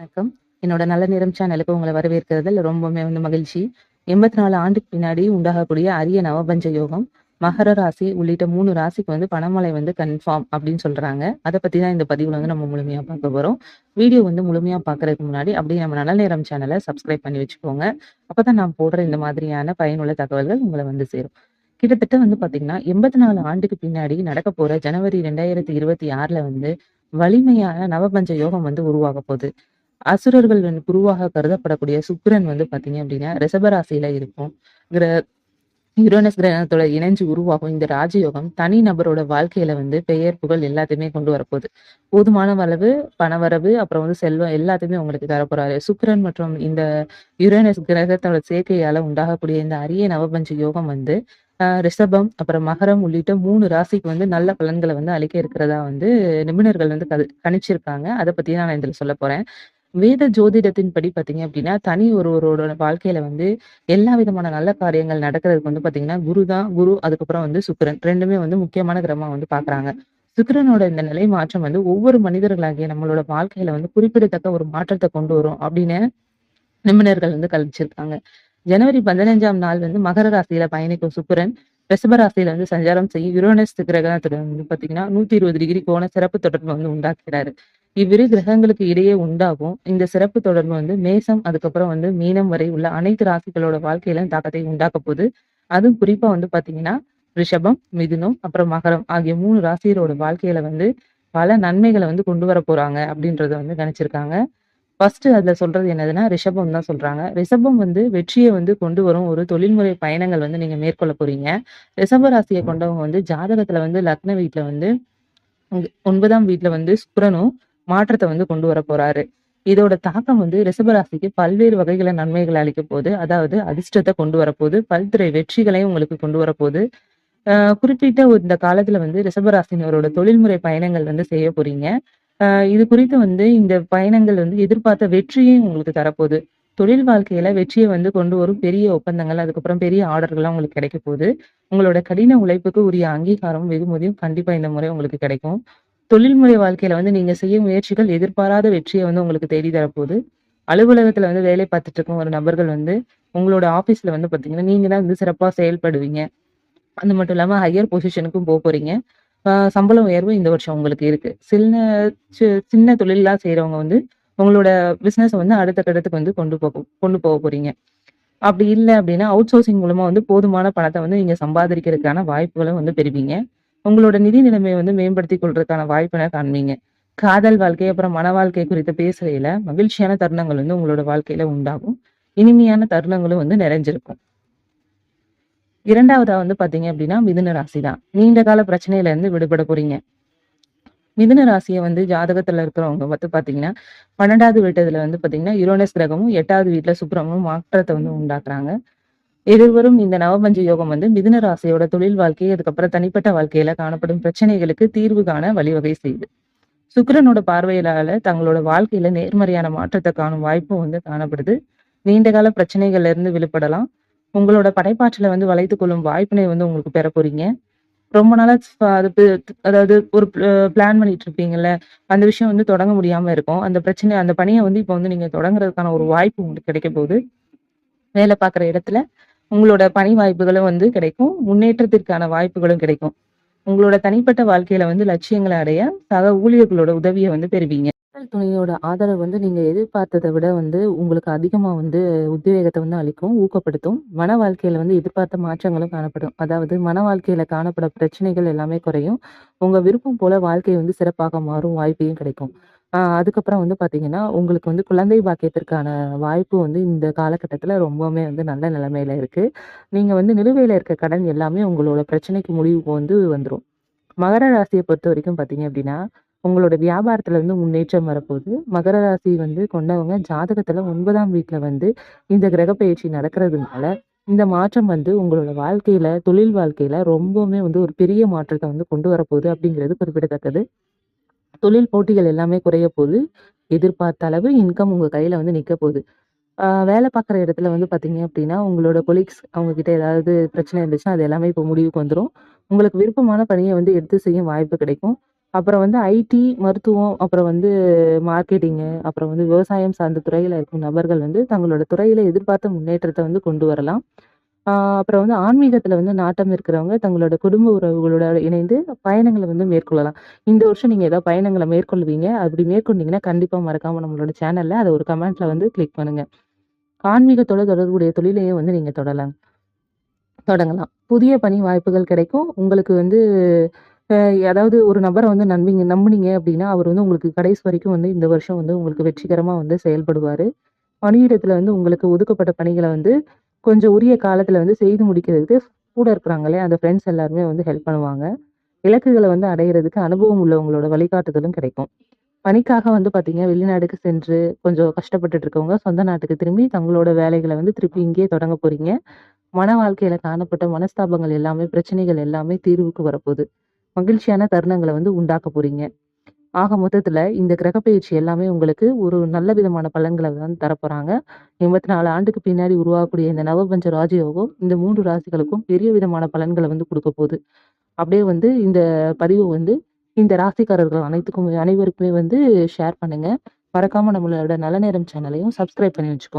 வணக்கம். என்னோட நல்ல நேரம் சேனலுக்கு உங்களை வரவேற்கிறதுல ரொம்பவுமே வந்து மகிழ்ச்சி. 84 ஆண்டுக்கு பின்னாடி உண்டாகக்கூடிய அரிய நவபஞ்ச யோகம், மகர ராசி உள்ளிட்ட மூணு ராசிக்கு வந்து பணமழை வந்து கன்ஃபார்ம் அப்படின்னு சொல்றாங்க. அத பத்தி தான் இந்த பதிவுல வந்து நம்ம முழுமையா பார்க்க போறோம். வீடியோ வந்து முழுமையா பாக்குறதுக்கு முன்னாடி அப்படியே நம்ம நல்ல நேரம் சேனலை சப்ஸ்கிரைப் பண்ணி வச்சுக்கோங்க. அப்பதான் நான் போடுற இந்த மாதிரியான பயனுள்ள தகவல்கள் உங்களை வந்து சேரும். கிட்டத்தட்ட வந்து பாத்தீங்கன்னா எண்பத்தி நாலு ஆண்டுக்கு பின்னாடி நடக்க போற ஜனவரி 2026ல வந்து வலிமையான நவபஞ்ச யோகம் வந்து உருவாகப் போகுது அசுரர்கள் வந்து குருவாக கருதப்படக்கூடிய சுக்கிரன் வந்து பாத்தீங்க அப்படின்னா, ரிஷபராசியில இருக்கும். கிர யுரேனஸ் கிரகத்தோட இணைஞ்சு உருவாகும் இந்த ராஜயோகம் தனி நபரோட வாழ்க்கையில வந்து பெயர், புகழ் எல்லாத்தையுமே கொண்டு வரப்போகுது. போதுமான அளவு பணவரவு, அப்புறம் வந்து செல்வம் எல்லாத்தையுமே உங்களுக்கு தரப்போறாரு. சுக்கிரன் மற்றும் இந்த யுரேனஸ் கிரகத்தோட சேர்க்கையால உண்டாகக்கூடிய இந்த அரிய நவபஞ்ச யோகம் வந்து அ ரிஷபம், அப்புறம் மகரம் உள்ளிட்ட மூணு ராசிக்கு வந்து நல்ல பலன்களை வந்து அளிக்க இருக்கிறதா வந்து நிபுணர்கள் வந்து கணிச்சிருக்காங்க. அதை பத்தி நான் இதுல சொல்லப் போறேன். வேத ஜோதிடத்தின் படி பார்த்தீங்க அப்படின்னா, தனி ஒருவரோட வாழ்க்கையில வந்து எல்லா விதமான நல்ல காரியங்கள் நடக்கிறதுக்கு வந்து பார்த்தீங்கன்னா, குரு தான். குரு அதுக்கப்புறம் வந்து சுக்கிரன். ரெண்டுமே வந்து முக்கியமான கிரகமா வந்து பார்க்குறாங்க. சுக்கிரனோட இந்த நிலை மாற்றம் வந்து ஒவ்வொரு மனிதர்களாகிய நம்மளோட வாழ்க்கையில வந்து குறிப்பிடத்தக்க ஒரு மாற்றத்தை கொண்டு வரும் அப்படின்னு நிபுணர்கள் வந்து கழிச்சிருக்காங்க ஜனவரி 15ஆம் நாள் வந்து மகர ராசியில பயணிக்கும் சுக்கிரன், ரிஷபராசியில வந்து சஞ்சாரம் செய்யும் யுரோனஸ் கிரகத்துடன் வந்து பார்த்தீங்கன்னா, 120 டிகிரி கோண சிறப்பு தொடர்பு வந்து உண்டாக்குறாரு இவ்விரு கிரகங்களுக்கு இடையே உண்டாகும் இந்த சிறப்பு தொடர்பு வந்து மேசம், அதுக்கப்புறம் வந்து மீனம் வரை உள்ள அனைத்து ராசிகளோட வாழ்க்கையிலும் தாக்கத்தை உண்டாக்க போகுது அதுவும் குறிப்பா வந்து பாத்தீங்கன்னா ரிஷபம், மிதுனம், அப்புறம் மகரம் ஆகிய மூணு ராசியரோட வாழ்க்கையில வந்து பல நன்மைகளை வந்து கொண்டு வர போறாங்க அப்படின்றத வந்து கணிச்சிருக்காங்க. ஃபர்ஸ்ட் அதுல சொல்றது என்னதுன்னா, ரிஷபம் தான் சொல்றாங்க. ரிஷபம் வந்து வெற்றியை வந்து கொண்டு வரும் ஒரு தொழில்முறை பயணங்கள் வந்து நீங்க மேற்கொள்ள போறீங்க. ரிஷப ராசியை கொண்டவங்க வந்து ஜாதகத்துல வந்து லக்ன வீட்டுல வந்து ஒன்பதாம் வீட்டுல வந்து சுக்கரனும் மாற்றத்தை வந்து கொண்டு வர போறாரு. இதோட தாக்கம் வந்து ரிசபராசிக்கு பல்வேறு வகைகளை நன்மைகளை அளிக்க போகுது அதாவது அதிர்ஷ்டத்தை கொண்டு வரப்போகுது பல்துறை வெற்றிகளையும் உங்களுக்கு கொண்டு வரப்போகுது குறிப்பிட்ட இந்த காலத்துல வந்து ரிஷப தொழில்முறை பயணங்கள் வந்து செய்ய போறீங்க. இது குறித்து வந்து இந்த பயணங்கள் வந்து எதிர்பார்த்த வெற்றியையும் உங்களுக்கு தரப்போகுது தொழில் வாழ்க்கையில வெற்றியை வந்து கொண்டு வரும் பெரிய ஒப்பந்தங்கள், அதுக்கப்புறம் பெரிய ஆர்டர்கள்லாம் உங்களுக்கு கிடைக்க போகுது உங்களோட கடின உழைப்புக்கு உரிய அங்கீகாரமும், வெகுமதியும் கண்டிப்பா இந்த முறை உங்களுக்கு கிடைக்கும். தொழில்முறை வாழ்க்கையில வந்து நீங்க செய்யும் முயற்சிகள் எதிர்பாராத வெற்றியை வந்து உங்களுக்கு தேடி தரப்போது. அலுவலகத்துல வந்து வேலை பார்த்துட்டு இருக்கும் ஒரு நபர்கள் வந்து உங்களோட ஆபீஸ்ல வந்து பார்த்தீங்கன்னா, நீங்க தான் வந்து சிறப்பா செயல்படுவீங்க. அது மட்டும் இல்லாம ஹையர் பொசிஷனுக்கும் போக போறீங்க. சம்பளம் சம்பள உயர்வு இந்த வருஷம் உங்களுக்கு இருக்கு. சின்ன சி சின்ன தொழில்லாம் செய்யறவங்க வந்து உங்களோட பிசினஸ் வந்து அடுத்த கட்டத்துக்கு வந்து கொண்டு போக கொண்டு போக போறீங்க. அப்படி இல்லை அப்படின்னா, அவுட் சோர்சிங் மூலமா வந்து போதுமான பணத்தை வந்து நீங்க சம்பாதிக்கிறதுக்கான வாய்ப்புகளும் வந்து பெறுவீங்க. உங்களோட நிதி நிலைமைய வந்து மேம்படுத்திக் கொள்றதுக்கான வாய்ப்பினை காண்பீங்க. காதல் வாழ்க்கை, அப்புறம் மன வாழ்க்கை குறித்து பேசுறையில மகிழ்ச்சியான தருணங்கள் வந்து உங்களோட வாழ்க்கையில உண்டாகும். இனிமையான தருணங்களும் வந்து நிறைஞ்சிருக்கும். இரண்டாவதா வந்து பாத்தீங்க அப்படின்னா, மிதுன ராசி தான். நீண்ட கால பிரச்சனையில இருந்து விடுபட போறீங்க. மிதுன ராசிய வந்து ஜாதகத்துல இருக்கிறவங்க வந்து பாத்தீங்கன்னா பன்னெண்டாவது வீட்டதுல வந்து பாத்தீங்கன்னா யுரோனஸ் கிரகமும், 8வது வீட்ல சுக்கிரனும் மாற்றத்தை வந்து உண்டாக்குறாங்க. எதிர்வரும் இந்த நவபஞ்ச யோகம் வந்து மிதுன ராசியோட தொழில் வாழ்க்கை, அதுக்கப்புறம் தனிப்பட்ட வாழ்க்கையில காணப்படும் பிரச்சனைகளுக்கு தீர்வு காண வழிவகை செய்யுது. சுக்கரனோட பார்வையிலால தங்களோட வாழ்க்கையில நேர்மறையான மாற்றத்தை காணும் வாய்ப்பும் வந்து காணப்படுது. நீண்ட கால பிரச்சனைகள்ல இருந்து விழுப்படலாம் உங்களோட படைப்பாற்றல வந்து வளைத்து கொள்ளும் வாய்ப்பினை வந்து உங்களுக்கு பெற போறீங்க. ரொம்ப நாளா அது அதாவது ஒரு பிளான் பண்ணிட்டு இருப்பீங்கல்ல, அந்த விஷயம் வந்து தொடங்க முடியாம இருக்கும். அந்த பிரச்சனை அந்த பணிய வந்து இப்ப வந்து நீங்க தொடங்குறதுக்கான ஒரு வாய்ப்பு உங்களுக்கு கிடைக்கப் போகுது. வேலை பார்க்குற இடத்துல உங்களோட பணி வாய்ப்புகளும் வந்து கிடைக்கும். முன்னேற்றத்திற்கான வாய்ப்புகளும் கிடைக்கும். உங்களோட தனிப்பட்ட வாழ்க்கையில வந்து லட்சியங்களை அடைய சக ஊழியர்களோட உதவியை வந்து பெறுவீங்க. துணையோட ஆதரவு வந்து நீங்க எதிர்பார்த்ததை விட வந்து உங்களுக்கு அதிகமா வந்து உத்வேகத்தை வந்து அளிக்கும், ஊக்கப்படுத்தும். மன வாழ்க்கையில வந்து எதிர்பார்த்த மாற்றங்களும் காணப்படும். அதாவது மன வாழ்க்கையில காணப்பட பிரச்சனைகள் எல்லாமே குறையும். உங்க விருப்பம் போல வாழ்க்கை வந்து சிறப்பாக மாறும் வாய்ப்பையும் கிடைக்கும். அதுக்கப்புறம் வந்து பார்த்தீங்கன்னா, உங்களுக்கு வந்து குழந்தை பாக்கியத்திற்கான வாய்ப்பு வந்து இந்த காலகட்டத்தில் ரொம்பவுமே வந்து நல்ல நிலைமையில இருக்கு. நீங்கள் வந்து நிலுவையில் இருக்க கடன் எல்லாமே உங்களோட பிரச்சனைக்கு முடிவுக்கு வந்து வந்துரும். மகர ராசியை பொறுத்த வரைக்கும் பார்த்தீங்க அப்படின்னா, உங்களோட வியாபாரத்துல இருந்து முன்னேற்றம் வரப்போகுது. மகர ராசி வந்து கொண்டவங்க ஜாதகத்துல ஒன்பதாம் வீட்டில் வந்து இந்த கிரக பயிற்சி நடக்கிறதுனால, இந்த மாற்றம் வந்து உங்களோட வாழ்க்கையில, தொழில் வாழ்க்கையில ரொம்பவுமே வந்து ஒரு பெரிய மாற்றத்தை வந்து கொண்டு வரப்போகுது அப்படிங்கிறது குறிப்பிடத்தக்கது. தொழில் போட்டிகள் எல்லாமே குறைய போகுது. எதிர்பார்த்த அளவு இன்கம் உங்க கையில வந்து நிற்க போகுது. வேலை பார்க்குற இடத்துல வந்து பார்த்தீங்க அப்படின்னா, உங்களோட கொலீக்ஸ் அவங்க கிட்ட ஏதாவது பிரச்சனை இருந்துச்சுன்னா, அது எல்லாமே இப்போ முடிவுக்கு வந்துரும். உங்களுக்கு விருப்பமான பணியை வந்து எடுத்து செய்யும் வாய்ப்பு கிடைக்கும். அப்புறம் வந்து ஐடி, மருத்துவம், அப்புறம் வந்து மார்க்கெட்டிங்கு, அப்புறம் வந்து விவசாயம் சார்ந்த துறையில் இருக்கும் நபர்கள் வந்து தங்களோட துறையில் எதிர்பார்த்த முன்னேற்றத்தை வந்து கொண்டு வரலாம். அப்புறம் வந்து ஆன்மீகத்துல வந்து நாட்டம் இருக்கிறவங்க தங்களோட குடும்ப உறவுகளோட இணைந்து பயணங்களை வந்து மேற்கொள்ளலாம். இந்த வருஷம் நீங்க ஏதாவது பயணங்களை மேற்கொள்வீங்க. அப்படி மேற்கொண்டீங்கன்னா, கண்டிப்பா மறக்காம நம்மளோட சேனல்ல அதை ஒரு கமெண்ட்ல வந்து கிளிக் பண்ணுங்க. ஆன்மீகத்தோட தொடர்புடைய தொழிலையும் வந்து நீங்க தொடலாம். தொடங்கலாம். புதிய பணி வாய்ப்புகள் கிடைக்கும். உங்களுக்கு வந்து அதாவது ஒரு நபரை வந்து நம்பிங்க நம்புனீங்க அப்படின்னா, அவர் வந்து உங்களுக்கு கடைசி வரைக்கும் வந்து இந்த வருஷம் வந்து உங்களுக்கு வெற்றிகரமா வந்து செயல்படுவாரு. பணியிடத்துல வந்து உங்களுக்கு ஒதுக்கப்பட்ட பணிகளை வந்து கொஞ்சம் உரிய காலத்தில் வந்து செய்து முடிக்கிறதுக்கு கூட இருக்கிறாங்களே அந்த ஃப்ரெண்ட்ஸ் எல்லாருமே வந்து ஹெல்ப் பண்ணுவாங்க. இலக்குகளை வந்து அடையிறதுக்கு அனுபவம் உள்ளவங்களோட வழிகாட்டுதலும் கிடைக்கும். பணிக்காக வந்து பார்த்தீங்க, வெளிநாடுக்கு சென்று கொஞ்சம் கஷ்டப்பட்டுட்டு இருக்கவங்க, சொந்த நாட்டுக்கு திரும்பி தங்களோட வேலைகளை வந்து திருப்பி இங்கேயே தொடங்க போறீங்க. மன வாழ்க்கையில காணப்பட்ட மனஸ்தாபங்கள் எல்லாமே, பிரச்சனைகள் எல்லாமே தீர்வுக்கு வரப்போகுது மகிழ்ச்சியான தருணங்களை வந்து உண்டாக்க போறீங்க. ஆக மொத்தத்தில் இந்த கிரகப்பெயர்ச்சி எல்லாமே உங்களுக்கு ஒரு நல்ல விதமான பலன்களை தான் தரப்போகிறாங்க எண்பத்தி நாலு ஆண்டுக்கு பின்னாடி உருவாகக்கூடிய இந்த நவபஞ்ச ராஜயோகம் இந்த மூன்று ராசிகளுக்கும் பெரிய விதமான பலன்களை வந்து கொடுக்க போகுது. அப்படியே வந்து இந்த பதிவு வந்து இந்த ராசிக்காரர்கள் அனைத்துக்கும் அனைவருக்குமே வந்து ஷேர் பண்ணுங்கள் மறக்காமல் நம்மளோட நல்ல நேரம் சேனலையும் சப்ஸ்கிரைப் பண்ணி வச்சுக்கோங்க.